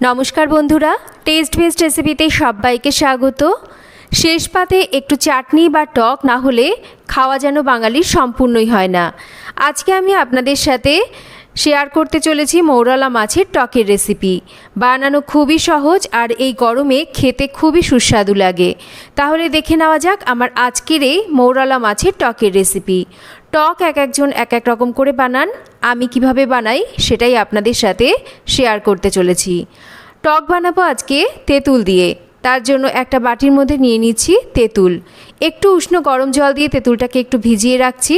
নমস্কার বন্ধুরা test best রেসিপিতে সবাইকে স্বাগত। শেষ পাতে একটু চাটনি বা টক না হলে খাওয়া যেন বাঙালির সম্পূর্ণই হয় না। আজকে আমি আপনাদের সাথে শেয়ার করতে চলেছি মৌরলা মাছের টকের রেসিপি বানানো খুবই সহজ আর এই গরমে খেতে খুবই সুস্বাদু লাগে। তাহলে দেখে নেওয়া যাক আমার আজকের এই মৌরলা মাছের টকের রেসিপি টক এক একজন এক এক রকম করে বানান। আমি কীভাবে বানাই সেটাই আপনাদের সাথে শেয়ার করতে চলেছি। টক বানাবো আজকে তেঁতুল দিয়ে। তার জন্য একটা বাটির মধ্যে নিয়ে নিচ্ছি তেঁতুল। একটু উষ্ণ গরম জল দিয়ে তেঁতুলটাকে একটু ভিজিয়ে রাখছি।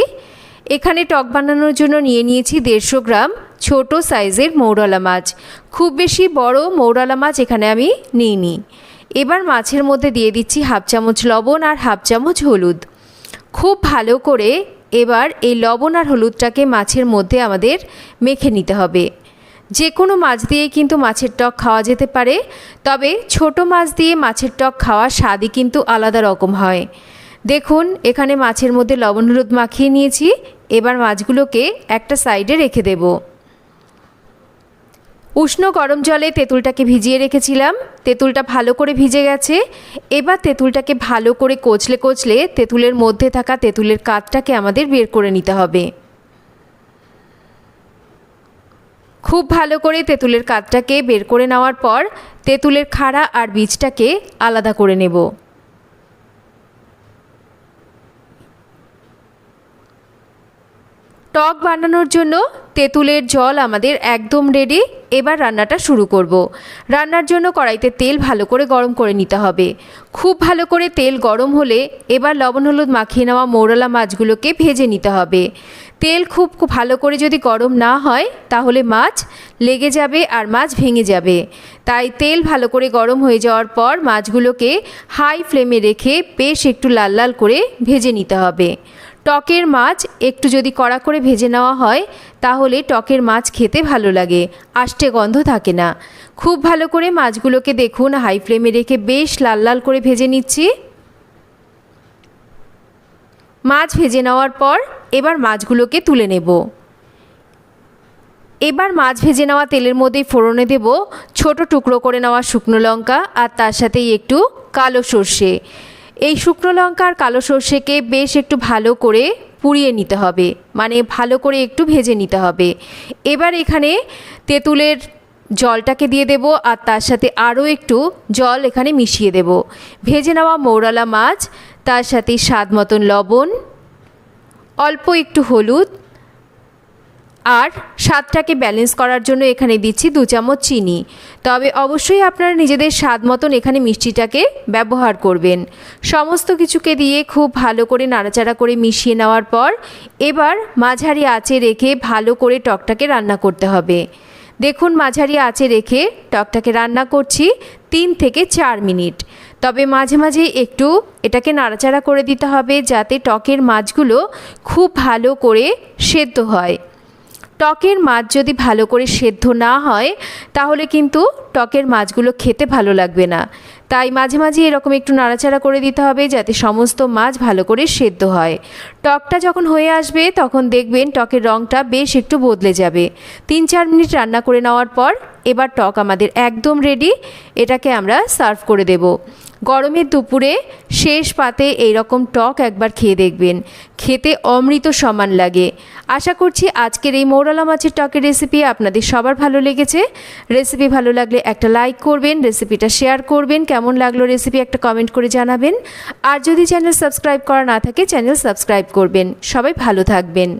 এখানে টক বানানোর জন্য নিয়ে নিয়েছি দেড়শো গ্রাম ছোট সাইজের মৌরলা মাছ। খুব বেশি বড় মৌরলা মাছ এখানে আমি নিইনি। এবার মাছের মধ্যে দিয়ে দিচ্ছি হাফ চামচ লবণ আর হাফ চামচ হলুদ। খুব ভালো করে এবার এই লবণ আর হলুদটাকে মাছের মধ্যে আমাদের মেখে নিতে হবে। যে কোনো মাছ দিয়ে কিন্তু মাছের টক খাওয়া যেতে পারে, তবে ছোট মাছ দিয়ে মাছের টক খাওয়ার স্বাদই কিন্তু আলাদা রকম হয়। দেখুন, এখানে মাছের মধ্যে লবণ হলুদ মাখিয়ে নিয়েছি, এবার মাছগুলোকে একটা সাইডে রেখে দেব। উষ্ণ গরম জলে তেঁতুলটাকে ভিজিয়ে রেখেছিলাম। তেঁতুলটা ভালো করে ভিজে গেছে। এবার তেঁতুলটাকে ভালো করে কচলে কচলে তেঁতুলের মধ্যে থাকা তেঁতুলের কাঠটাকে আমাদের বের করে নিতে হবে। খুব ভালো করে তেঁতুলের কাঠটাকে বের করে নেওয়ার পর তেঁতুলের খাড়া আর বীজটাকে আলাদা করে নেব। টক বানানোর জন্য তেঁতুলের জল আমাদের একদম রেডি এবার রান্নাটা শুরু করব। রান্নার জন্য কড়াইতে তেল ভালো করে গরম করে নিতে হবে। খুব ভালো করে তেল গরম হলে এবার লবণ হলুদ মাখিয়ে নেওয়া মৌরলা মাছগুলোকে ভেজে নিতে হবে। তেল খুব ভালো করে যদি গরম না হয়, তাহলে মাছ লেগে যাবে আর মাছ ভেঙে যাবে। তাই তেল ভালো করে গরম হয়ে যাওয়ার পর মাছগুলোকে হাই ফ্লেমে রেখে বেশ একটু লাল লাল করে ভেজে নিতে হবে। টকের মাছ একটু যদি কড়া করে ভেজে নেওয়া হয়, তাহলে টকের মাছ খেতে ভালো লাগে, আষ্টে গন্ধ থাকে না। খুব ভালো করে মাছগুলোকে দেখুন, হাই ফ্লেমে রেখে বেশ লাল লাল করে ভেজে নিচ্ছি। মাছ ভেজে নেওয়ার পর এবার মাছগুলোকে তুলে নেব। এবার মাছ ভেজে নেওয়া তেলের মধ্যেই ফোড়নে দেব, ছোট টুকরো করে নেওয়া শুকনো লঙ্কা আর তার সাথেই একটু কালো সর্ষে। এই শুকনো লঙ্কার কালো সর্ষেকে বেশ একটু ভালো করে পুড়িয়ে নিতে হবে। মানে ভালো করে একটু ভেজে নিতে হবে। এবার এখানে তেঁতুলের জলটাকে দিয়ে দেব আর তার সাথে আরও একটু জল এখানে মিশিয়ে দেব। ভেজে নেওয়া মৌরালা মাছ, তার সাথে স্বাদ মতন লবণ, অল্প একটু হলুদ আর স্বাদটাকে ব্যালেন্স করার জন্য এখানে দিচ্ছি দু চামচ চিনি। তবে অবশ্যই আপনারা নিজেদের স্বাদ মতন এখানে মিষ্টিটাকে ব্যবহার করবেন। সমস্ত কিছুকে দিয়ে খুব ভালো করে নাড়াচাড়া করে মিশিয়ে নেওয়ার পর এবার মাঝারি আঁচে রেখে ভালো করে টকটাকে রান্না করতে হবে। দেখুন মাঝারি আঁচে রেখে টকটাকে রান্না করছি তিন থেকে চার মিনিট। তবে মাঝে মাঝে একটু এটাকে নাড়াচাড়া করে দিতে হবে যাতে টকের মাছগুলো খুব ভালো করে সেদ্ধ হয়। টকের মাছ যদি ভালো করে সেদ্ধ না হয়, তাহলে কিন্তু টকের মাছগুলো খেতে ভালো লাগবে না। তাই মাঝে মাঝে এরকম একটু নাড়াচাড়া করে দিতে হবে যাতে সমস্ত মাছ ভালো করে সেদ্ধ হয়। টকটা যখন হয়ে আসবে, তখন দেখবেন টকের রঙটা বেশ একটু বদলে যাবে। তিন চার মিনিট রান্না করে নেওয়ার পর, এবার টক আমাদের একদম রেডি এটাকে আমরা সার্ভ করে দেব। গরমের দুপুরে শেষ পাতে এইরকম টক একবার খেয়ে দেখবেন। খেতে অমৃত সমান লাগে। আশা করছি আজকের এই মৌরলা মাছের টকের রেসিপি আপনাদের সবার ভালো লেগেছে। রেসিপি ভালো লাগলে একটা লাইক করবেন রেসিপিটা শেয়ার করবেন, কেমন লাগল রেসিপি একটা কমেন্ট করে জানাবেন। আর যদি চ্যানেল সাবস্ক্রাইব করা না থাকে চ্যানেল সাবস্ক্রাইব করবেন। সবাই ভালো থাকবেন।